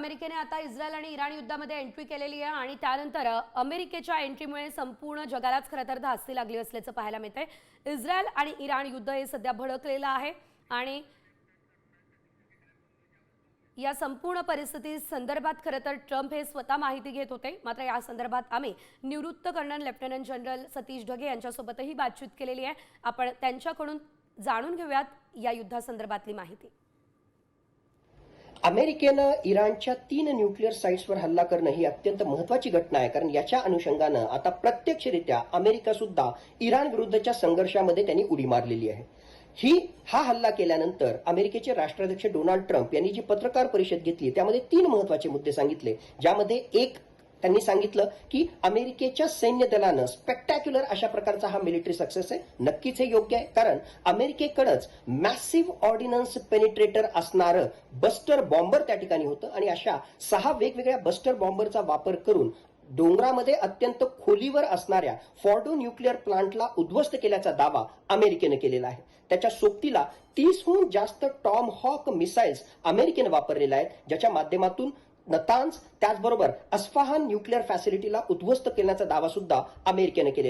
अमेरिकेने आता इस्रायल आणि इराण युद्धामध्ये एंट्री केलेली आहे आणि त्यानंतर अमेरिकेच्या एंट्रीमुळे संपूर्ण जगालाच खरं तर धास्ती लागली असल्याचं पाहायला मिळतंय. इस्रायल आणि इराण युद्ध हे सध्या भडकलेलं आहे आणि या संपूर्ण परिस्थिती संदर्भात खरं तर ट्रम्प हे स्वतः माहिती घेत होते. मात्र या संदर्भात आम्ही निवृत्त colonel lieutenant general Satish Dhage यांच्यासोबतही बातचीत केलेली आहे. आपण त्यांच्याकडून जाणून घेऊयात या युद्धासंदर्भातली माहिती. अमेरिकेनं इराणच्या तीन न्यूक्लिअर साईट्सवर हल्ला करणं ही अत्यंत महत्वाची घटना आहे कारण याच्या अनुषंगानं आता प्रत्यक्षरित्या अमेरिका सुद्धा इराण विरुद्धच्या संघर्षामध्ये त्यांनी उडी मारलेली आहे. ही हा हल्ला केल्यानंतर अमेरिकेचे राष्ट्राध्यक्ष डोनाल्ड ट्रम्प यांनी जी पत्रकार परिषद घेतली त्यामध्ये तीन महत्त्वाचे मुद्दे सांगितले ज्यामध्ये एक त्यांनी सांगितलं की अमेरिकेच्या सैन्य दलानं स्पेक्टॅक्युलर अशा प्रकारचा हा मिलिटरी सक्सेस आहे. नक्कीच हे योग्य आहे कारण अमेरिकेकडंच मॅसिव्ह ऑर्डिनन्स पेनिट्रेटर असणारं बस्टर बॉम्बर त्या ठिकाणी होतं आणि अशा सहा वेगवेगळ्या बस्टर बॉम्बरचा वापर करून डोंगरामध्ये अत्यंत खोलीवर असणाऱ्या फॉर्डो न्यूक्लिअर प्लांटला उद्ध्वस्त केल्याचा दावा अमेरिकेनं केलेला आहे. त्याच्या सोबतीला तीसहून जास्त टॉम हॉक मिसाईल्स अमेरिकेनं वापरलेल्या आहेत ज्याच्या माध्यमातून नतांज त्याचबरोबर अस्फाहान न्यूक्लिअर फॅसिलिटीला उद्ध्वस्त करण्याचा दावा सुद्धा अमेरिकेनं केलेला